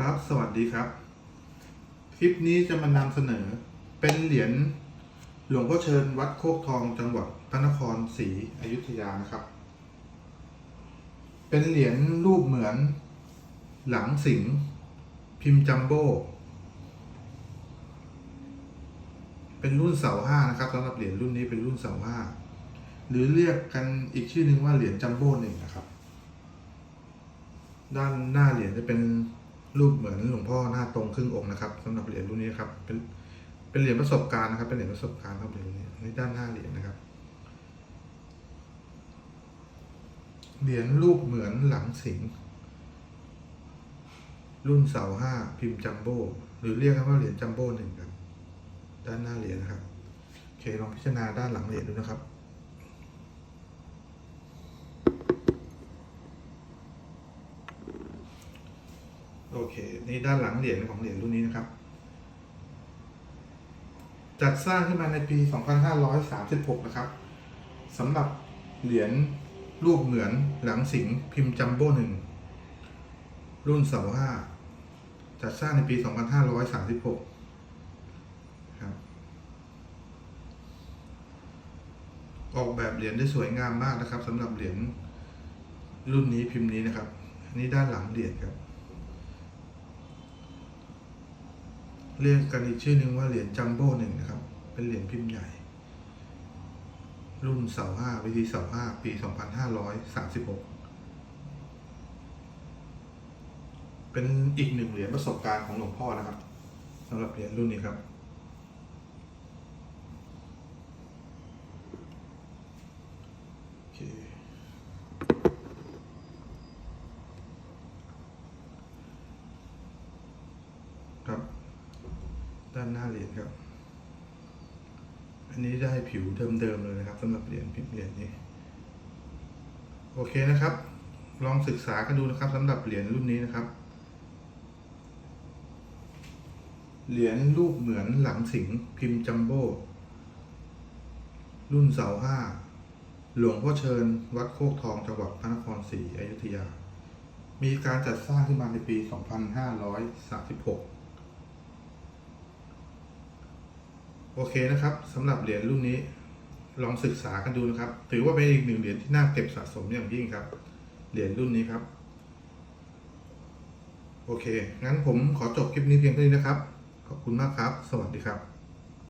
ครับ สวัสดีครับ คลิปนี้จะมานำเสนอเป็นเหรียญหลวงพ่อเชิญวัดโคกทองจังหวัดพระนครศรีอยุธยานะครับ เป็นเหรียญรูปเหมือนหลังสิงพิมพ์จัมโบ้เป็นรุ่นเสาห้านะครับสำหรับเหรียญรุ่นนี้เป็นรุ่นเสาห้าหรือเรียกกันอีกชื่อหนึ่งว่าเหรียญจัมโบ้หนึ่งนะครับ ด้านหน้าเหรียญจะเป็น รูปเหมือนหลวงพ่อหน้าตรงครึ่งองค์นะครับสำหรับเหรียญรุ่นนี้ครับ เป็นเป็นเหรียญประสบการณ์นะครับ เป็นเหรียญประสบการณ์ครับเหรียญรุ่นนี้ในด้านหน้าเหรียญนะครับเหรียญรูปเหมือนหลังสิงรุ่นเสาห้าพิมพ์จัมโบ้หรือเรียกันว่าเหรียญจัมโบ้หนึ่งครับ ด้านหน้าเหรียญนะครับโอเคลองพิจารณาด้านหลังเหรียญดูนะครับ โอเค นี่ด้านหลังเหรียญของเหรียญรุ่นนี้นะครับ จัดสร้างขึ้นมาในปี 2536 นะครับสำหรับเหรียญรูปเหมือนหลังสิงพิมพ์จัมโบ้หนึ่งรุ่นเสาห้าจัดสร้างในปี 2536 ครับ ออกแบบเหรียญได้สวยงามมากนะครับสำหรับเหรียญรุ่นนี้พิมพ์นี้นะครับ นี่ด้านหลังเหรียญครับ เรียกกันอีกชื่อหนึ่งว่าเหรียญจัมโบ้หนึ่งนะครับ เป็นเหรียญพิมพ์ใหญ่ รุ่นเสาห้าวิธีเสาห้าปีสองพันห้าร้อยสามสิบหกเป็นอีกหนึ่งเหรียญประสบการณ์ของหลวงพ่อนะครับสำหรับเหรียญรุ่นนี้ครับครับ ด้านหน้าเหรียญครับ อันนี้ได้ผิวเดิมๆเลยนะครับสำหรับเหรียญพิมพ์เหรียญนี้ โอเคนะครับ ลองศึกษากันดูนะครับสำหรับเหรียญรุ่นนี้นะครับ เหรียญรูปเหมือนหลังสิงพิมพ์จัมโบ้รุ่นเสาห้าหลวงพ่อเชิญวัดโคกทองจังหวัดพระนครศรีอยุธยา มีการจัดสร้างขึ้นมาในปี 2536 โอเคนะครับสำหรับเหรียญรุ่นนี้ลองศึกษากันดูนะครับ ถือว่าเป็นอีกหนึ่งเหรียญที่น่าเก็บสะสมอย่างยิ่งครับ เหรียญรุ่นนี้ครับ โอเค งั้นผมขอจบคลิปนี้เพียงเท่านี้นะครับ ขอบคุณมากครับ สวัสดีครับ